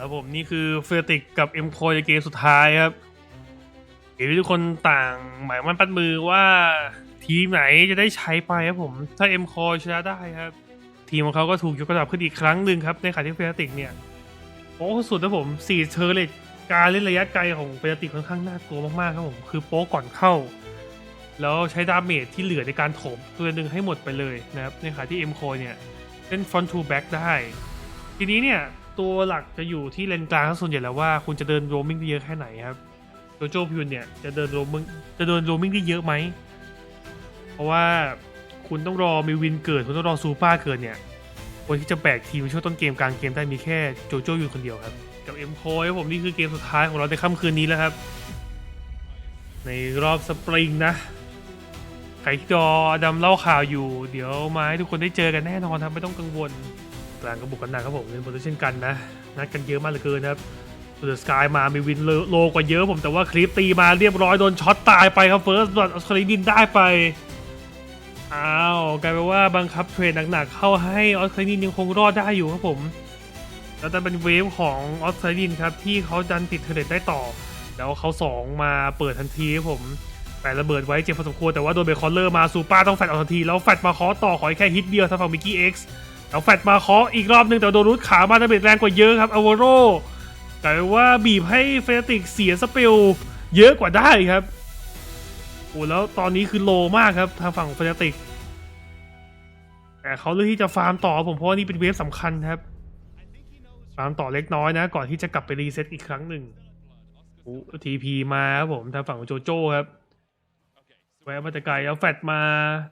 แล้วผมนี่คือเฟอร์ติกกับเอ็มโคในเกมสุดท้ายครับเกมที่ทุกคนต่างหมายมั่นปั้นมือว่า ทีมไหนจะได้ใช้ไปครับผม ถ้าเอ็มโคชนะได้ครับ ทีมของเขาก็ถูกยกระดับขึ้นอีกครั้งหนึ่งครับ ในขณะที่เฟอร์ติกเนี่ยโป๊ะสุดนะผมสี่เทอร์เลยการเล่นระยะไกลของเฟอร์ติกค่อนข้างน่ากลัวมากๆครับผมคือโป๊ก่อนเข้า แล้วใช้ดาเมจที่เหลือในการถมตัวหนึ่งให้หมดไปเลยนะครับในขณะที่เอ็มโคเนี่ยเล่น front to back ได้ ทีนี้เนี่ย ตัวหลักจะอยู่ที่เลนกลางส่วนใหญ่แล้วว่าคุณจะเดินโรมมิ่งได้เยอะแค่ไหนครับโจโจพิวเนี่ยจะเดินโรมมิ่งจะเดินโรมมิ่งได้เยอะไหมเพราะว่าคุณต้องรอมีวินเกิดคุณต้องรอซูเปอร์เกิดเนี่ยคนที่จะแบกทีมช่วงต้นเกมกลางเกมได้มีแค่โจโจอยู่คนเดียวครับกับเอ็มโคครับผมนี่คือเกมสุดท้ายของเราในค่ำคืนนี้แล้วครับ ในรอบสปริงนะใครที่รอดำเล่าข่าวอยู่ เดี๋ยวมาให้ทุกคนได้เจอกันแน่นอนครับไม่ต้องกังวล กลางกระบุกกันหนักครับผมเป็นโปรเช่นกันนะนัดกันเยอะมากเหลือเกินครับเดสกายมามีวินโลกว่าเยอะผมแต่ว่าคลิปตีมาเรียบร้อยโดนช็อตตายไปครับเฟิร์สบอลออสคาริดินได้ไปอ้าวกลายเป็นว่าบังคับเทรดหนักๆเข้าให้ออสคาริดินยังคงรอดได้อยู่ครับผมแล้วแต่เป็นเวฟของออสคาริดินครับที่เขาดันติดเทรดได้ต่อ แล้วเขาสองมาเปิดทันทีครับผมแต่ระเบิดไว้เจ็บพอสมควรแต่ว่าโดนเบคอนเลอร์มาซูเปอร์ต้องแฟดออกทันทีแล้วแฟดมาเคาะต่อขอแค่ฮิตเดียวทางฝั่งมิกกี้เอ็กซ์ แล้วแฟดมาเคาะอีกรอบหนึ่งแต่โดนรุดขามาดาเมจแรงกว่าเยอะครับอ v วโรกลายเป็นว่าบีบให้เฟติกเสียสเปลเยอะกว่าได้ครับโอ้แล้วตอนนี้คือโลมากครับทางฝั่งเฟติกแต่เขาเลือกที่จะฟาร์มต่อผมเพราะว่านี่เป็นเวฟสำคัญครับ ฟาร์มต่อเล็กน้อยนะ ก่อนที่จะกลับไปรีเซ็ตอีกครั้งหนึ่งทีพีมาครับผมทางฝั่งของโจโจ้ครับแวะมาแต่ไกลแล้วแฟดมา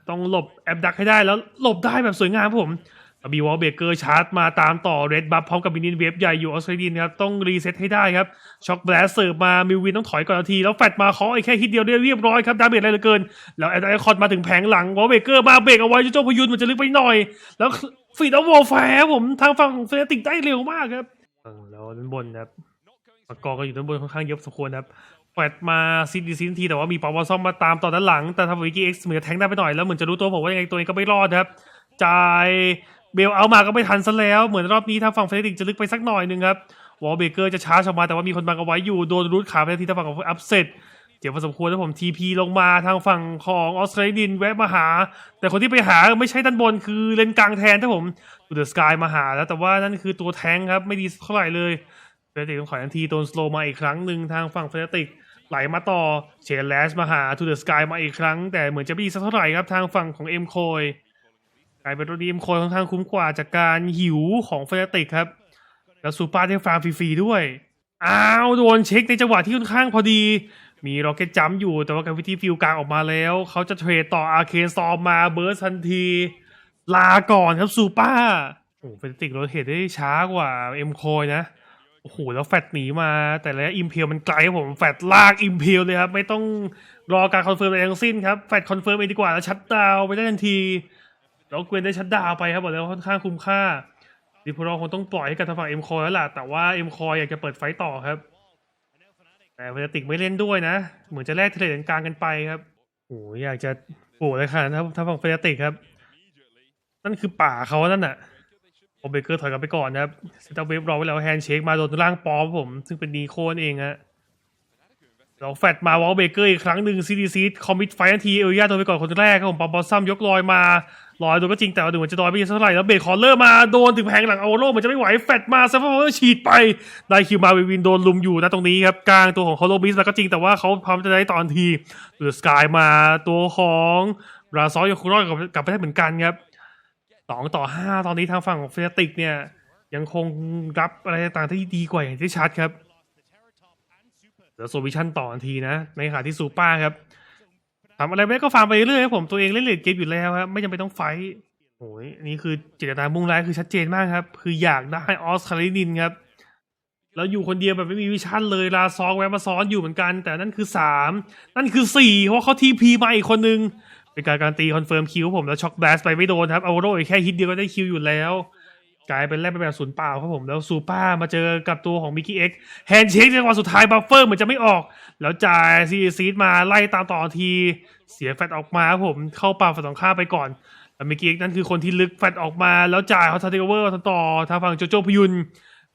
ต้องหลบแอบดักให้ได้แล้วหลบได้แบบสวยงามครับผม บีวอลเบเกอร์ชาร์จมาตามต่อเรดบัฟพร้อมกับมินิเวฟใหญ่อยู่ออสเตรเลียครับต้องรีเซ็ตให้ได้ครับช็อคแบลสเสิร์ฟมามิววินต้องถอยก่อนนาที แล้วแฟดมาเคาะไอ้แค่ฮิตเดียวได้เรียบร้อยครับดาเมจอะไรเหลือเกิน แล้วแอดไอคอนมาถึงแผงหลังวอลเบเกอร์มาเบรกเอาไว้โจโจพยุนมันจะลึกไปหน่อย แล้วฟีดเอาวอลแฟร์ผมทางฝั่งเฟรติกได้เร็วมากครับแล้วด้านบนครับปากกอก็อยู่ด้านบนค่อนข้างเยอะพอสมควรครับแฟดมาซีดีซีนทีแต่ว่ามีปาวอซอมมาตามต่อด้านหลังแต่ทางวิกี้เอ็กซ์เหมือนจะแทงได้ไปหน่อยแล้วเหมือนจะรู้ตัวผมว่ายังไงตัวเองก็ไม่รอดครับจ่าย เบลเอามาก็ไม่ทันซะแล้ว เหมือนรอบนี้ทางฝั่งเฟรดิกจะลึกไปสักหน่อยหนึ่งครับวอลเบเกอร์จะช้าชออกมาแต่ว่ามีคนบังเอาไว้อยู่โดนรูดขาไปทีทางฝั่งของอัพเซตเจ็บพอสมควรแล้วผมทีพีลงมาทางฝั่งของออสเตรเลียนแวะมาหา แต่คนที่ไปหาไม่ใช่ด้านบนคือเลนกลางแทนถ้าผมดูเดอะสกายมาหาแล้วแต่ว่านั่นคือตัวแทงครับไม่ดีเท่าไหร่เลยเฟรดิกต้องขอทันทีโดนสโลมาอีกครั้งหนึ่งทางฝั่งเฟรดิกไหลมาต่อเชนแลชมาหาทูเดอะสกายมาอีกครั้ง แต่เหมือนจะไม่ดีสักเท่าไหร่ครับทางฝั่งของเอ็มโคย กลายเป็นตัวดีมโคยค่อนข้างคุ้มกว่าจากการหิวของเฟรติกครับ แล้วซูเปอร์ได้ฟาร์มฟรีๆด้วยอ้าวโดนเช็คในจังหวะที่ค่อนข้างพอดี มีร็อกเก็ตจัมอยู่แต่ว่าการวิธีฟิลกลางออกมาแล้ว เขาจะเทรดต่ออาร์เคนซอมมาเบิร์สทันที ลาก่อนครับซูเปอร์โอ้เฟรติกโรเทตได้ช้ากว่าเอ็มโคยนะโอ้โหแล้วแฟดหนีมาแต่ระยะอิมเพลมันไกลผมแฟดลากอิมเพลเลยครับ ไม่ต้องรอการคอนเฟิร์มอะไรทั้งสิ้นครับ แฟดคอนเฟิร์มเองดีกว่าแล้วชัดดาวไปได้ทันที แล้วเกวนได้ชัดดาวไปครับบอกเลยว่าค่อนข้างคุ้มค่าดิพรอคงต้องปล่อยให้กับทางฝั่งเอ็มคอยแล้วล่ะแต่ว่าเอ็มคอยอยากจะเปิดไฟต่อครับ แต่เวลติกไม่เล่นด้วยนะ เหมือนจะแลกเทรดกลางกันไปครับโอ้ยอยากจะโอ้เลยค่ะถ้าถ้าฝั่งเฟรติกครับ นั่นคือป่าเขานั่นน่ะโอเบเกอร์ถอยกลับไปก่อนนะครับเซตเวฟรอไว้แล้วแฮนด์เชคมาโดนร่างปอมผม ซึ่งเป็นนีโคนเองฮะเราแฟดมาวอลเบเกอร์อีกครั้งหนึ่งซีดีซีคอมมิตไฟทันทีเอลย่าโดนไปก่อนคนแรกครับผมปอมบอสซัมยกลอยมา ลอยโดนก็จริงแต่ว่าดูเหมือนจะลอยไม่เยอะเท่าไหร่แล้วเบรกคอร์เลอร์มาโดนถึงแผงหลังเอาโลเหมือนจะไม่ไหวแฟดมาซัฟเฟอร์ฉีดไปได้คิวมาวินโดนลุมอยู่นะตรงนี้ครับกลางตัวของฮอลโลบิสแล้วก็จริงแต่ว่าเขาพร้อมจะได้ตอนทีเดือดสกายมาตัวของราซอยังคงรอดกลับกับไปได้เหมือนกันครับสองต่อห้าตอนนี้ทางฝั่งของเฟรติกเนี่ยยังคงรับอะไรต่างๆที่ดีกว่าอย่างที่ชัดครับเดี๋ยวโซวิชั่นต่อทันทีนะในขณะที่ซูเปอร์ครับ ทำอะไรไม่ก็ฟาร์มไปเรื่อยครับผมตัวเองเล่นเลดเกมอยู่แล้วครับไม่จำเป็นต้องไฟท์โอ้ยนนี่คือเจตนามุ่งร้ายคือชัดเจนมากครับ คืออยากได้ออสคารินินครับ แล้วอยู่คนเดียวแบบไม่มีวิชั่นเลยลาซองแวะมาซ้อนอยู่เหมือนกัน แต่นั่นคือสามนั่นคือสี่เพราะเขาทีพีมาอีกคนนึง เป็นการการันตีคอนเฟิร์มคิวผมแล้วช็อกแบสไปไม่โดนครับเอาโรอีกแค่ฮิตเดียวก็ได้คิวอยู่แล้ว กลายเป็นแลกไปแบบศูนย์เปล่าครับผมแล้วซูเปอร์มาเจอกับตัวของมิกกี้เอ็กแฮนด์เชคจังหวะสุดท้ายบัฟเฟอร์เหมือนจะไม่ออก แล้วจ่ายซีซีดมาไล่ตามต่อทีเสียแฟตออกมาครับผมเข้าป่าฝั่งตรงข้ามไปก่อนแต่มิกกี้เอ็กนั่นคือคนที่ลึกแฟตออกมาแล้วจ่ายเขาทันเทเวอร์ต่อทางฝั่งโจโจพยุน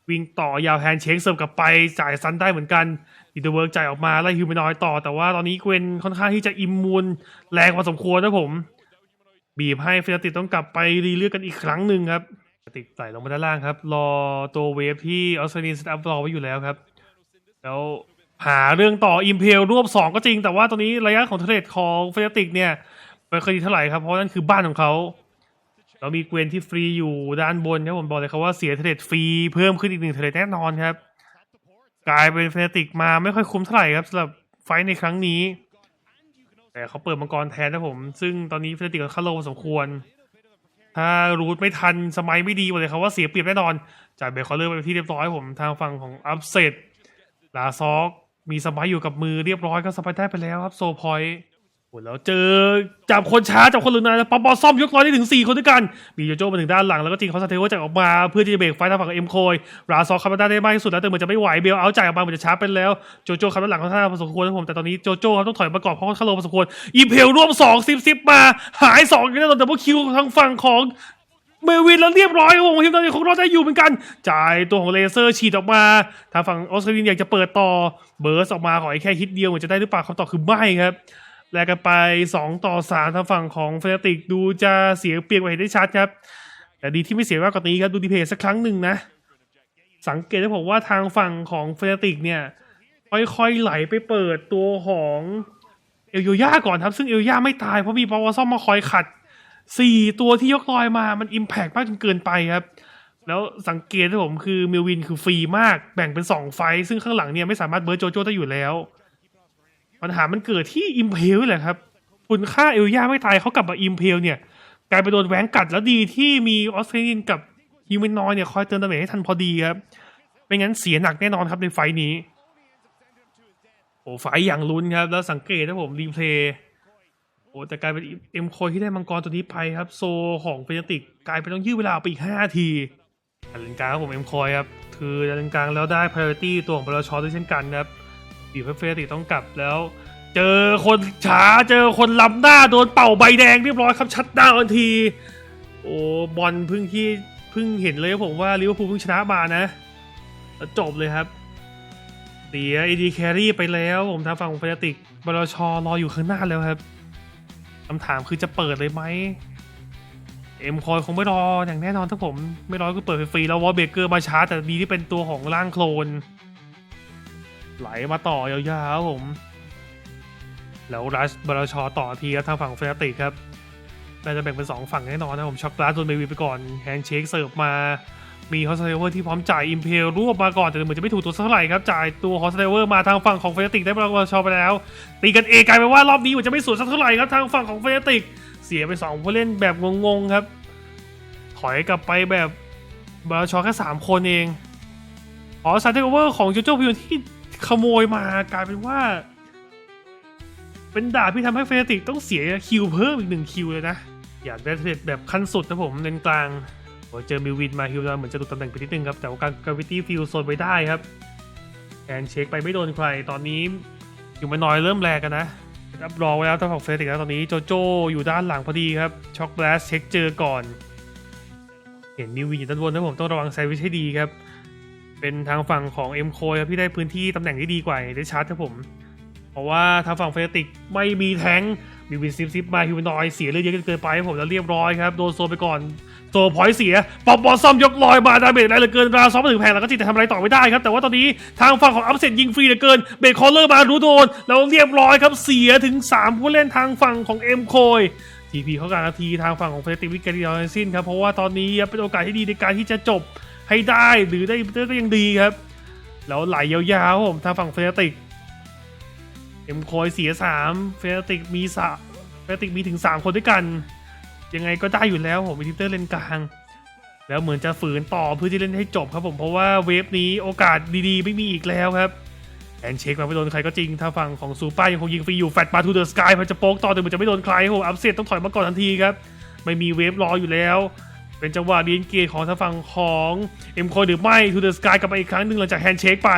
วิ่งต่อยาวแฮนด์เชคเสิร์ฟกลับไปจ่ายซันได้เหมือนกันอีเดอร์เวิร์กจ่ายออกมาไล่ฮิวแมนอยต่อแต่ว่าตอนนี้เกวนค่อนข้างที่จะอิมมูนแรงพอสมควรนะผม บีบให้เฟรติต้องกลับไปรีเลือกกันอีกครั้งหนึ่งครับ เฟรติกใส่ลงมาด้านล่างครับ รอตัวเวฟที่ออสเตรเลียสตอัพรอไว้อยู่แล้วครับ แล้วหาเรื่องต่ออิมเพลรวบสองก็จริง แต่ว่าตอนนี้ระยะของเทรดของเฟรติกเนี่ยไม่ค่อยดีเท่าไหร่ครับ เพราะนั่นคือบ้านของเขาเรามีเกวนที่ฟรีอยู่ด้านบนครับผมบอกเลยครับว่าเสียเทรดฟรีเพิ่มขึ้นอีกหนึ่งเทรดแน่นอนครับ กลายเป็นเฟรติกมาไม่ค่อยคุ้มเท่าไหร่ครับสำหรับไฟในครั้งนี้ แต่เขาเปิดมังกรแทนนะผม ซึ่งตอนนี้เฟรติกก็เข้าโลพอสมควร ถ้ารูทไม่ทันสมัยไม่ดีหมดเลยครับว่าเสียเปรียบแน่นอนจ่ายเบคอเลอร์ไปที่เรียบร้อยผมทางฝั่งของอัพเซตลาซอกมีสมัยอยู่กับมือเรียบร้อยก็สบายได้ไปแล้วครับโซพอยต์ โอ้แล้วเจอจับคนช้าจับคนลืมนานแล้วป๊อปบอลซ่อมยกร้อยได้ถึง 4 คนด้วยกัน มีโจโจ้มาถึงด้านหลัง แล้วก็จริงเขาสเตลว่าจะออกมา เพื่อที่จะเบรกไฟทางฝั่งเอ็มโคยราซอกคาร์ได้ได้มากที่สุดแล้วแต่เหมือนจะไม่ไหวเบลเอาจ่ายออกมาเหมือนจะช้าไปแล้วโจโจ้คาร์ด้านหลังเขาท่าพอสมควรนะผมแต่ตอนนี้โจโจ้ครับต้องถอยมาก่อนเพราะเขาคาร์โลพอสมควรอีเพลร่วม2ซิปซิปมาหาย2กันแล้วแต่พว่าคิวทางฝั่งของเมวินแล้วเรียบร้อยครับผมทีมตอนนี้คงรอดได้อยู่เหมือนกัน จ่ายตัวของเลเซอร์ฉีดออกมา ทางฝั่งออสเตรเลียอยากจะเปิดต่อเบิร์สออกมาขอให้แค่ฮิตเดียวเหมือนจะได้หรือเปล่าคำตอบคือไม่ครับ แลกกันไป 2 ต่อ3ทางฝั่งของเฟนติกดูจะเสียเปรียบกว่าเห็นได้ชัดครับ แต่ดีที่ไม่เสียมากกว่านี้ครับดูดีเพย์สักครั้งหนึ่งนะ สังเกตได้ผมว่าทางฝั่งของเฟนติกเนี่ย ค่อยๆไหลไปเปิดตัวของเอลโยย่าก่อนครับ ซึ่งเอลโยย่าไม่ตายเพราะมีปาวาซอมมาคอยขัดสี่ตัวที่ยกลอยมามันอิมแพกมากจนเกินไปครับ แล้วสังเกตที่ผมคือมิลวินคือฟรีมากแบ่งเป็นสองไฟซึ่งข้างหลังเนี่ยไม่สามารถเบิร์ดโจโจ้ได้อยู่แล้ว ปัญหามันเกิดที่อิมเพลแหละครับ คุณค่าเอลย่าไม่ตายเขากลับมาอิมเพลเนี่ย กลายไปโดนแหวงกัดแล้วดีที่มีออสเตรเลียนกับฮิวแมนนอยเนี่ยคอยเติมดาเมจให้ทันพอดีครับ ไม่งั้นเสียหนักแน่นอนครับในไฟท์นี้โอ้ไฟอย่างลุ้นครับ แล้วสังเกตนะผมรีเพลย์โอ้แต่กลายเป็นเอ็มโคที่ได้มังกรตัวนี้ไปครับ โซของเฟนติกกลายเป็นต้องยืดเวลาไปอีก5นาทีดันเลนกลางครับผมเอ็มคอยครับคือดันเลนกลางแล้วได้ priority ตัวของบอลชอด้วยเช่นกันครับ บีเฟนติกต้องกลับแล้ว เจอคนช้าเจอคนล้ำหน้าโดนเป่าใบแดงเรียบร้อยครับชัดดาวทันที โอ้บอลเพิ่งที่เพิ่งเห็นเลยครับผมว่าลิเวอร์พูลเพิ่งชนะมานะจบเลยครับเสียอีดีแครี่ไปแล้วผมทางฝั่งของเฟติกบอลชอรออยู่ข้างหน้าแล้วครับคำถามคือจะเปิดเลยไหมเอ็มคอยคงไม่รออย่างแน่นอนถ้าผม ไม่รอก็เปิดฟรีแล้ววอลเบเกอร์มาช้าแต่ดีที่เป็นตัวของร่างโคลน ไหลมาต่อยาวๆผม แล้วรัชบราชอต่อทีครับทางฝั่งเฟรติกครับน่าจะแบ่งเป็น 2 ฝั่งแน่นอนนะผมช็อกกลาสโดนเบวีไปก่อนแฮนด์เชคเสิร์ฟมา มีฮอสเทเวอร์ที่พร้อมจ่ายอิมเพลรวบมาก่อน แต่เหมือนจะไม่ถูกตัวสักเท่าไหร่ครับ จ่ายตัวฮอสเทเวอร์มาทางฝั่งของเฟรติกได้บราชอไปแล้ว ตีกันเอกลายเป็นว่ารอบนี้มือนจะไม่สวนสักเท่าไหร่ครับทางฝั่งของเฟนติกเสียไปสองผู้เล่นแบบงงๆครับ ถอยกลับไปแบบบาชอแค่สามคนเองอ๋อซาเทเวอร์ของโจโจ้พิวที่ ขโมยมากลายเป็นว่า เป็นดาบที่ทำให้เฟติกต้องเสียคิวเพิ่มอีกหนึ่งคิวเลยนะ อยากได้เทรดแบบขั้นสุดนะผมเลนกลางโอ้เจอมิววินมาฮิวเราเหมือนจะดูตำแหน่งไปนิดนึงครับ แต่ว่าการกราวิตี้ฟิลโซนไปได้ครับแอนเช็คไปไม่โดนใคร ตอนนี้อยู่มานอยเริ่มแรกกันนะรับรองไว้แล้วต้องของเฟติกแล้วตอนนี้โจโจอยู่ด้านหลังพอดีครับช็อกแบลสเช็คเจอก่อน เห็นมิววินอยู่ด้านบนนะผมต้องระวังแซร์วิชให้ดีครับ เป็นทางฝั่งของเอ็มโคครับที่ได้พื้นที่ตำแหน่งที่ดีกว่าได้ชาร์จครับผม เพราะว่าทางฝั่งเฟรติกไม่มีแทงมิววินซิปซิปมาฮิวนอยเสียเลือดเยอะเกินไปผมแล้วเรียบร้อยครับ โดนโซไปก่อนโซพอยต์เสียปอมบอลซ่อมยกลอยมาดาเมจอะไรเหลือเกินราซ้อมมาถึงแพงแล้วก็จิตจะทำอะไรต่อไม่ได้ครับ แต่ว่าตอนนี้ทางฝั่งของอัพเซตยิงฟรีเหลือเกินเบรคคอลเลอร์มารู้โดน แล้วเรียบร้อยครับเสียถึง 3 ผู้เล่นทางฝั่งของเอ็มโคยทีพีเขาการนาทีทางฝั่งของเฟติวิกเกอริออนซินครับเพราะว่าตอนนี้เป็นโอกาสที่ดีในการที่จะจบ ให้ได้หรือได้เตอร์ก็ยังดีครับ แล้วไหลยาวๆผมทางฝั่งเฟรติกเอ็มโคยเสีย3เฟรติกมีสามเฟรติกมีถึง3คนด้วยกัน ยังไงก็ได้อยู่แล้วผมมีทิเตอร์เลนกลาง แล้วเหมือนจะฝืนต่อเพื่อที่เล่นให้จบครับผมเพราะว่าเวฟนี้โอกาสดีๆ ไม่มีอีกแล้วครับแอนเช็คมาไม่โดนใครก็จริง ถ้าฝั่งของซูเปอร์ยังคงยิงฟรีอยู่แฟตมาทูเดอะสกายพอจะโป๊กต่อแต่เหมือนจะไม่โดนใครครับผมอัพเซตต้องถอยมาก่อนทันทีครับ ไม่มีเวฟรออยู่แล้ว เป็นจังหวะดีนเกียร์ของทางฝั่งของเอ็มโคหรือไม่ทูเดอะสกายกลับมาอีกครั้งหนึ่งหลังจากแฮนด์เชคไป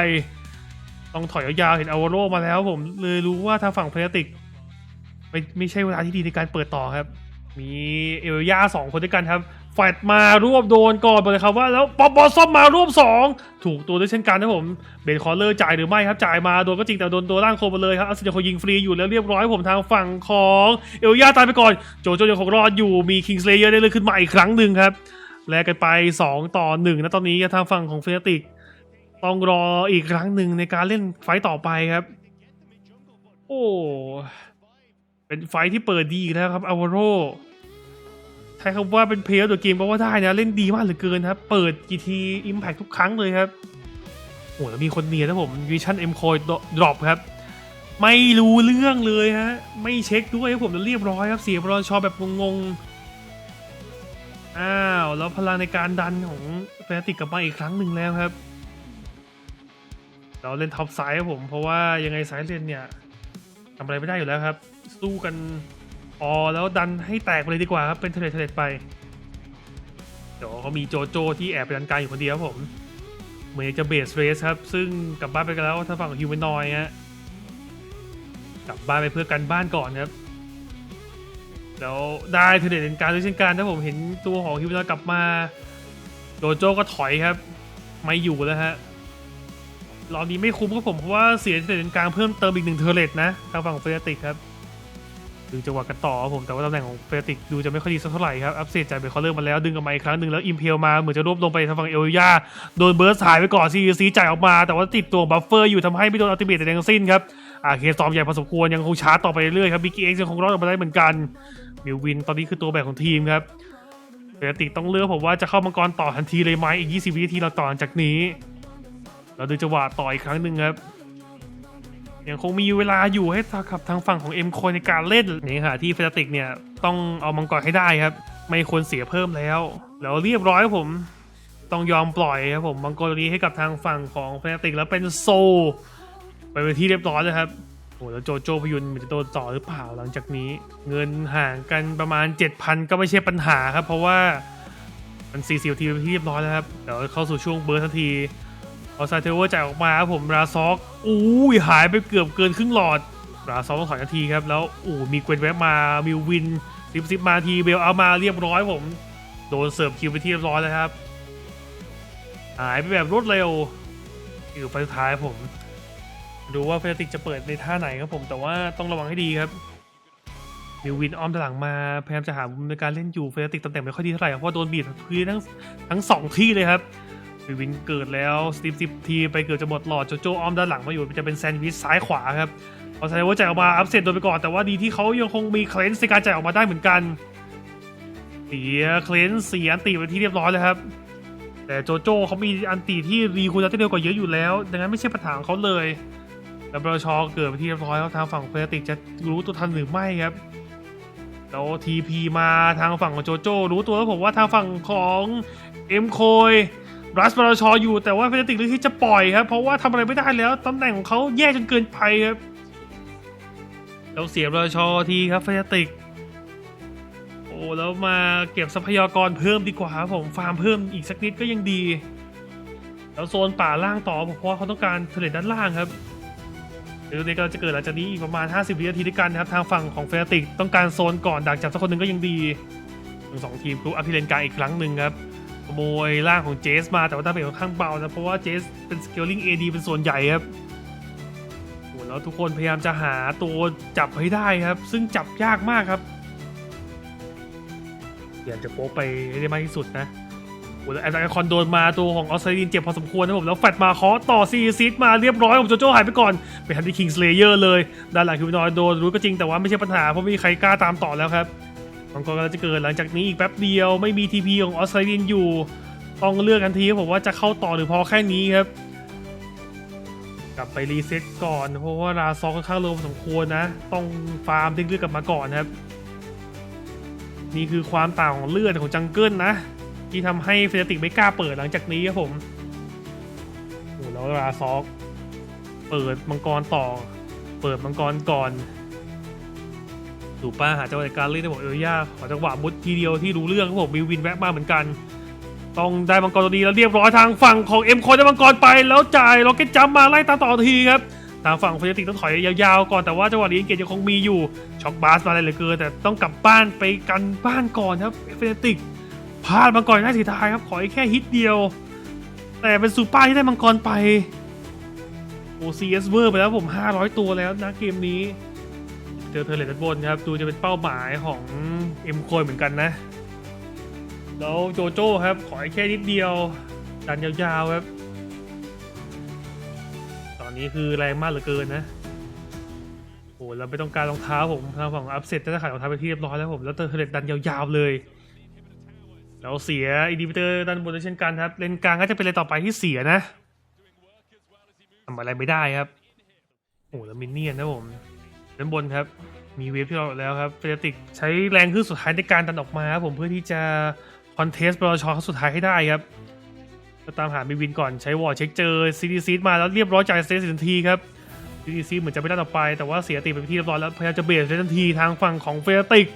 ต้องถอยยาวๆเห็นอาวโรมาแล้วผมเลยรู้ว่าทางฝั่งเพลติกไม่ไม่ใช่เวลาที่ดีในการเปิดต่อครับ มีเอลยาสองคนด้วยกันครับ แฟดมารวบโดนก่อนบอกเลยครับว่าแล้วปอปบอซ่อมมารวบสองถูกตัวด้วยเช่นกันนะผมเบนคอร์เลอร์จ่ายหรือไม่ครับจ่ายมาโดนก็จริงแต่โดนตัวร่างโคมาเลยครับอัสเซียโคยิงฟรีอยู่แล้วเรียบร้อยผมทางฝั่งของเอลย่าตายไปก่อนโจโจยังคงรอดอยู่มีคิงสเลเยอร์ได้เลือนขึ้นมาอีกครั้งหนึ่งครับแลกกันไป 2 ต่อ1นะตอนนี้ทางฝั่งของเฟนติกต้องรออีกครั้งหนึ่งในการเล่นไฟต์ต่อไปครับ โอ้เป็นไฟที่เปิดดีแล้วครับอาวโร ช้คำว่าเป็นเพลย์ตัวเกมก็ว่าได้นะเล่นดีมากเหลือเกินครับ เปิดกี่ทีอิมแพ t ทุกครั้งเลยครับโอ้แล้วมีคนเนียนนะผมวิชั่นเอ็มคอยดรอปครับ ไม่รู้เรื่องเลยฮะ ไม่เช็คด้วยครับผมแล้วเรียบร้อยครับ เสียบอลชอแบบงงๆ อ้าว แล้วพลังในการดันของแฟนติกกลับมาอีกครั้งหนึ่งแล้วครับ เราเล่นท็อปไซด์ครับผม เพราะว่ายังไงไซด์เลนเนี่ยทำอะไรไม่ได้อยู่แล้วครับ สู้กัน พอแล้วดันให้แตกไปเลยดีกว่าครับ เป็นเทเลเทเลไป เดี๋ยวเขามีโจโจที่แอบไปดันกลอยู่คนเดียวครับผม เหมือนจะเบสเรสครับ ซึ่งกลับบ้านไปกันแล้วถ้าฝั่งฮิวแมนนอยฮะกลับบ้านไปเพื่อกันบ้านก่อนครับ แล้วได้เทเลตเป็นการด้วยเช่นกันถ้าผมเห็นตัวของฮิวแมนอยกลับมาโจโจก็ถอยครับ ไม่อยู่แล้วฮะรอบนี้ไม่คุ้มครับผมเพราะว่าเสียเทเลเทนกลางเพิ่มเติมอีกหนึ่งเทเลตนะทางฝั่งของเฟรติกครับ ดูจังหวะกันต่อครับผมแต่ว่าตำแหน่งของเฟรติกดูจะไม่ค่อยดีสักเท่าไหร่ครับอัพเซตจากเบคอลเลอร์มาแล้วดึงกลับมาอีกครั้งหนึ่งแล้วอิมเพลมาเหมือนจะรวบลงไปทางฝั่งเอลยาโดนเบิร์สหายไปก่อนซีซีจ่ายออกมาแต่ว่าติดตัวบัฟเฟอร์อยู่ทำให้ไม่โดนอัลติเมทแต่ทั้งสิ้นครับอาเคสตอมใหญ่พอสมควรยังคงชาร์จต่อไปเรื่อยครับบิ๊กเอ็กซ์ยังคงรอดออกมาได้เหมือนกันมิววินตอนนี้คือตัวแบกของทีมครับเฟรติกต้องเลือกผมว่าจะเข้ามังกรต่อทันทีเลยไหมอีก 20 วินาทีเราต่อจากนี้ เราดูจังหวะต่ออีกครั้งหนึ่งครับ ยังคงมีเวลาอยู่ให้กับทางฝั่งของเอ็มโคในการเล่นนี่ค่ะที่เฟตติกเนี่ยต้องเอามังกรให้ได้ครับ ไม่ควรเสียเพิ่มแล้ว แล้วเรียบร้อยครับผมต้องยอมปล่อยครับผมมังกรตัวนี้ให้กับทางฝั่งของเฟตติกแล้วเป็นโซ ไปเป็นที่เรียบร้อยแล้วครับโอ้แล้วโจโจพยุนมันจะโดนต่อหรือเปล่าหลังจากนี้ เงินห่างกันประมาณ 7,000 ก็ไม่ใช่ปัญหาครับ เพราะว่ามัน40ทีเป็นที่เรียบร้อยแล้วครับเดี๋ยวเข้าสู่ช่วงเบิร์ทันที เอาซาเทเวอร์จ่ายออกมาครับผมราซอกอู้ยหายไปเกือบเกินครึ่งหลอดราซอกต้องถอยนาทีครับ แล้วอู้มีเกวนแวบมามิววินซิบซิบมาทีเบลเอามาเรียบร้อยผม โดนเสิร์ฟคิวไปที่เรียบร้อยแล้วครับ หายไปแบบรวดเร็วอยู่ไปสุดท้ายผม ดูว่าเฟรติกจะเปิดในท่าไหนครับผมแต่ว่าต้องระวังให้ดีครับมิววินอ้อมหลังมาพยายามจะหามุมในการเล่นอยู่เฟรติกตำแหน่งไม่ค่อยดีเท่าไหร่เพราะโดนบีบพื้นทั้งทั้งสองที่เลยครับ วิวินเกิดแล้วสตีฟซิทีไปเกือบจะหมดหลอดโจโจอ้อมด้านหลังมาอยู่จะเป็นแซนด์วิชซ้ายขวาครับเอาแซนด์ว่ายออกมาอัพเซตโดนไปก่อนแต่ว่าดีที่เขายังคงมีเคลนส์ในการจ่ายออกมาได้เหมือนกัน เสียเคลนส์เสียอันตีไปที่เรียบร้อยแล้วครับ แต่โจโจเขามีอันตีที่รีคูลได้เร็วกว่าเยอะอยู่แล้วดังนั้นไม่ใช่ปัญหาของเขาเลยแล้วบรชอเกิดไปที่เรียบร้อยแล้วทางฝั่งเฟติกจะรู้ตัวทันหรือไม่ครับแล้วทีพีมาทางฝั่งของโจโจรู้ตัวแล้วผมว่าทางฝั่งของเอ็มโคย รัสบาราชออยู่แต่ว่าเฟนติกลือที่จะปล่อยครับ เพราะว่าทำอะไรไม่ได้แล้วตำแหน่งของเขาแย่จนเกินไปครับแล้วเสียบราชอทีครับเฟนติก โอ้แล้วมาเก็บทรัพยากรเพิ่มดีกว่าครับผมฟาร์มเพิ่มอีกสักนิดก็ยังดี แล้วโซนป่าล่างต่อเพราะว่าเขาต้องการเทเลด้านล่างครับเดี๋ยวนี้ก็จะเกิดหลังจากนี้อีกประมาณ 50วินาทีด้วยกันนะครับ ทางฝั่งของเฟนติก ต้องการโซนก่อนดักจับสักคนหนึ่งก็ยังดีทั้งสองทีมรู้อัพพิเลนกาอีกครั้งหนึ่งครับ ขโมยร่างของเจสมาแต่ว่าดาเมจค่อนข้างเบานะ เพราะว่าเจสเป็นสเกลลิง AD เป็นส่วนใหญ่ครับโอ้แล้วทุกคนพยายามจะหาตัวจับให้ได้ครับ ซึ่งจับยากมากครับพยายามจะโป๊ไปให้ได้มากที่สุดนะโอ้แล้วแอดคอนโดนมาตัวของออสเตรเลียเจ็บพอสมควรนะผมแล้วแฟดมาเคาะต่อซีซีดมาเรียบร้อยผมโจโจ้หายไปก่อนไปทันที่คิงสเลเยอร์เลยด้านหลังคือวินอยโดนรู้ก็จริงแต่ว่าไม่ใช่ปัญหาเพราะไม่มีใครกล้าตามต่อแล้วครับ มังกรกำลังจะเกิดหลังจากนี้อีกแป๊บเดียวไม่มีทีพีของออสเตรเลียอยู่ต้องเลือกกันทีครับผมว่าจะเข้าต่อหรือพอแค่นี้ครับ กลับไปรีเซ็ตก่อน เพราะว่าราซอค่อนข้างโลพอสมควรนะ ต้องฟาร์มเลือดกลับมาก่อนครับ นี่คือความต่างของเลือดของจังเกิลนะ ที่ทำให้เฟติกไม่กล้าเปิดหลังจากนี้ครับผมโอ้แล้วราซอกเปิดมังกรต่อ เปิดมังกรก่อน ดูป้าหาจังหวะการเล่นในบอกเออย่าขอจังหวะมุดทีเดียวที่รู้เรื่องครับผมมีวินแวะมาเหมือนกัน ต้องได้มังกรตัวนี้แล้วเรียบร้อยทางฝั่งของเอ็มคอยได้มังกรไปแล้วจ่ายล็อกเก็ตจัมมาไล่ตามต่อทีครับทางฝั่งเฟติกต้องถอยยาวๆก่อนแต่ว่าจังหวะนี้เกตยังคงมีอยู่ช็อกบาสมาอะไรเหลือเกินแต่ต้องกลับบ้านไปกันบ้านก่อนครับเฟติกพลาดมังกรน่าเสียดายครับขอแค่ฮิตเดียว แต่เป็นซูเปอร์ที่ได้มังกรไปโอซีเอสเวอร์ไปแล้วผม 500 ตัวแล้วนะเกมนี้ เจอเทอร์เลตด้านบนครับ ดูจะเป็นเป้าหมายของเอ็มโคยเหมือนกันนะ แล้วโจโจ้ครับ ขออีกแค่นิดเดียว ดันยาวๆครับ ตอนนี้คือแรงมากเหลือเกินนะโอ้เราไม่ต้องการรองเท้าผมทางฝั่งอัพเซตจะขายรองเท้าไปที่เรียบร้อยแล้วผม แล้วเตอร์เทเลตดันยาวๆเลย แล้วเสียอินดิวเตอร์ด้านบนด้วยเช่นกันครับ เลนกลางก็จะเป็นอะไรต่อไปที่เสียนะทำอะไรไม่ได้ครับโอ้แล้วมินเนี่ยนนะผม ด้านบนครับมีเวฟที่เราแล้วครับเฟรติกใช้แรงขึ้นสุดท้ายในการดันออกมาครับผมเพื่อที่จะคอนเทสต์บอลชอครั้งสุดท้ายให้ได้ครับก็ตามหาบิวินก่อนใช้วอร์เช็คเจอซีดีซีมาแล้วเรียบร้อยจากเซตทันทีครับซีดีซีเหมือนจะไม่ได้ต่อไป แต่ว่าเสียตีไปที่เรียบร้อยแล้วพยายามจะเบรดทันทีทางฝั่งของเฟรติก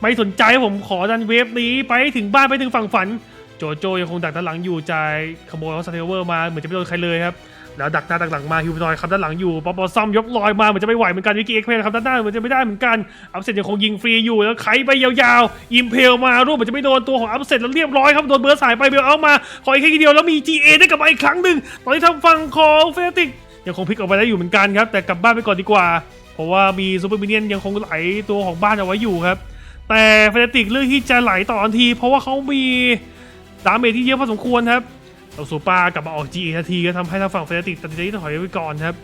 ไม่สนใจผมขอดันเวฟนี้ไปถึงบ้านไปถึงฝั่งฝัน โจโจยังคงดักด้านหลังอยู่จ่ายขโมยของสเตเวอร์มาเหมือนจะไม่โดนใครเลยครับ แล้วดักหน้าดักหลังมาฮิวบอยครับด้านหลังอยู่ปอปอซัมยกลอยมาเหมือนจะไม่ไหวเหมือนกันวิกกี้เอ็กเพนครับด้านหน้าเหมือนจะไม่ได้เหมือนกันอัพเซตยังคงยิงฟรีอยู่แล้วไขไปยาวๆอิมเพลมาร่วมเหมือนจะไม่โดนตัวของอัพเซตแล้วเรียบร้อยครับโดนเบอร์สายไปเบลเอามาขออีกแค่ทีเดียวแล้วมี GA ได้กลับมาอีกครั้งหนึ่งตอนนี้ทางฝั่งของเฟติกยังคงพลิกออกไปได้อยู่เหมือนกันครับแต่กลับบ้านไปก่อนดีกว่า เพราะว่ามีซูเปอร์มิเนียนยังคงไหลตัวของบ้านเอาไว้อยู่ครับแต่เฟติกเลือกที่จะไหลต่อทันที เพราะว่าเขามีดาเมจที่เยอะพอสมควรครับ เอาซูปากลับมาออก GA ทันทีก็ทำให้ทางฝั่งเฟเนติกตัดสินใจที่ถอยไว้ก่อนครับ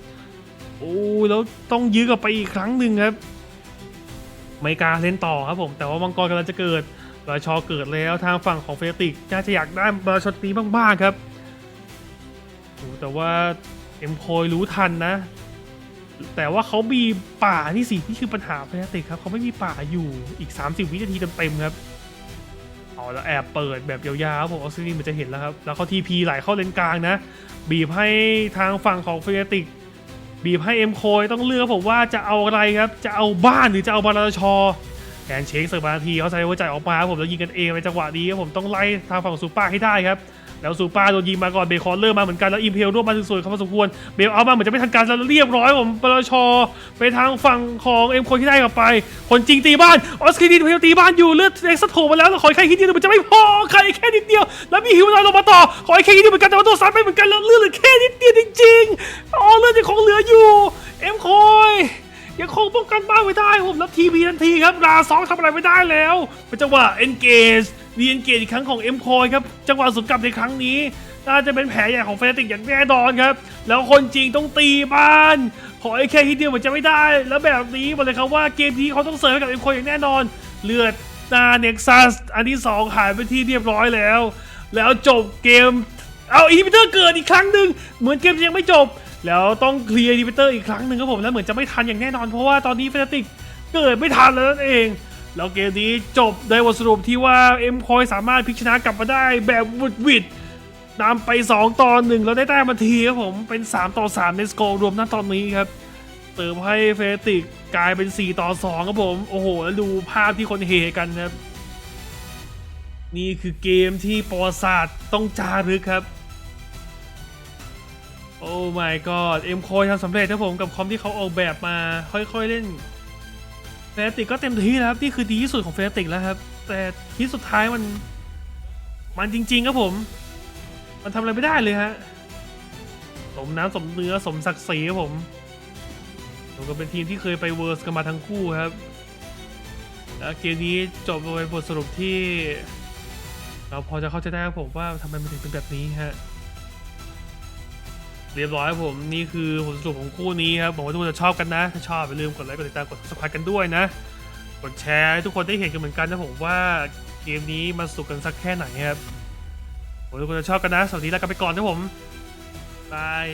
โอ้แล้วต้องยื้อกลับไปอีกครั้งหนึ่งครับไม่กล้าเล่นต่อครับผม แต่ว่ามังกรกำลังจะเกิดราชอเกิดแล้วทางฝั่งของเฟเนติกน่าจะอยากได้ราชอนี้บ้างๆครับโอ้แต่ว่าเอ็มโคยรู้ทันนะ แต่ว่าเขามีป่านี่สินี่คือปัญหาพยาติกครับเขาไม่มีป่าอยู่อีก 30 วินาทีเต็มๆครับ แล้วแอบเปิดแบบยาวๆผมออสซินี่มันจะเห็นแล้วครับ แล้วเขาทีพีไหลเข้าเลนกลางนะ บีบให้ทางฝั่งของเฟรติก บีบให้เอ็มโคยต้องเลือกผมว่าจะเอาอะไรครับ จะเอาบ้านหรือจะเอาบาลาชอแอนเชคเสิร์ฟมาทีเขาใช้หัวใจออกมาครับผมแล้วยิงกันเองในจังหวะนี้ครับผมต้องไล่ทางฝั่งซูเปอร์ให้ได้ครับ แล้วซูปอร์โดนยิงมาก่อนเบคอนเริ่มมาเหมือนกันแล้วอิมเพลร่วมมาสวยๆเขาพอสมควรเบลเอามาเหมือนจะไม่ทันการแล้วเรียบร้อยผมปรชไปทางฝั่งของเอ็มคนที่ได้กลับไป คนจริงตีบ้านออสคิดีเพลตีบ้านอยู่เลือดเอ็กซ์โถมาแล้วแล้วขอแค่คิดเดียวมันจะไม่พอใครแค่นิดเดียว แล้วมีฮิวนาลงมาต่อขอแค่คิดเดียวเหมือนกันแต่ว่าตัวซัดไปเหมือนกันแล้วเลือดเหลือแค่นิดเดียวจริงๆอ๋อเลือดยังคงเหลืออยู่เอ็มคอยยังคงป้องกันบ้านไว้ได้ผมแล้วทีบีทันทีครับราซองทำอะไรไม่ได้แล้วเป็นจังหวะเอนเกจ รีเอนเกจอีกครั้งของเอ็มคอยครับจังหวะสวนกลับในครั้งนี้น่าจะเป็นแผลใหญ่ของเฟนติกอย่างแน่นอนครับ แล้วคนจริงต้องตีบ้าน ขอไอ้แค่ทีเดียวเหมือนจะไม่ได้ แล้วแบบนี้บอกเลยครับว่าเกมนี้เขาต้องเสิร์ฟให้กับเอ็มคอยอย่างแน่นอน เลือดนาเน็กซัสอันที่สองหายไปที่เรียบร้อยแล้ว แล้วจบเกม เอาอินพิเตอร์เกิดอีกครั้งหนึ่งเหมือนเกมยังไม่จบ แล้วต้องเคลียร์อินพิเตอร์อีกครั้งหนึ่งครับผมแล้วเหมือนจะไม่ทันอย่างแน่นอนเพราะว่าตอนนี้เฟนติกเกิดไม่ทันแล้วนั่นเอง แล้วเกมนี้จบในบทสรุปที่ว่าเอ็มคอยสามารถพลิกชนะกลับมาได้แบบวุดวิดนำไป 2 ต่อ 1 แล้วได้แต้มมาทีครับผมเป็น 3 ต่อ 3 ในสกอร์รวมณตอนนี้ครับ เติมให้เฟติกกลายเป็น 4 ต่อ 2 ครับผม โอ้โห แล้วดูภาพที่คนเฮกันครับ นี่คือเกมที่ประวัติศาสตร์ต้องจารึกครับ โอ้ my god เอ็มคอยทำสำเร็จครับผมกับคอมที่เขาออกแบบมาค่อยๆเล่น เฟติกก็เต็มที่แล้วครับนี่คือดีที่สุดของเฟติกแล้วครับ แต่ที่สุดท้ายมัน มันจริงๆครับผม มันทำอะไรไม่ได้เลยฮะสมน้ำสมเนื้อสมศักดิ์ศรีครับผมเราก็เป็นทีมที่เคยไปเวิร์สกันมาทั้งคู่ครับแล้วเกมนี้จบโดยบทสรุปที่ เราพอจะเข้าใจได้ครับผมว่าทำไมมันถึงเป็นแบบนี้ฮะ เรียบร้อยครับผมนี่คือผลสรุปของคู่นี้ครับบอกว่าทุกคนจะชอบกันนะ ถ้าชอบอย่าลืมกดไลค์กดติดตามกด subscribe กันด้วยนะกดแชร์ให้ทุกคนได้เห็นกันเหมือนกันนะผมว่าเกมนี้มันสนุกกันสักแค่ไหนครับผมทุกคนจะชอบกันนะสวัสดีแล้วกันไปก่อนนะผมบาย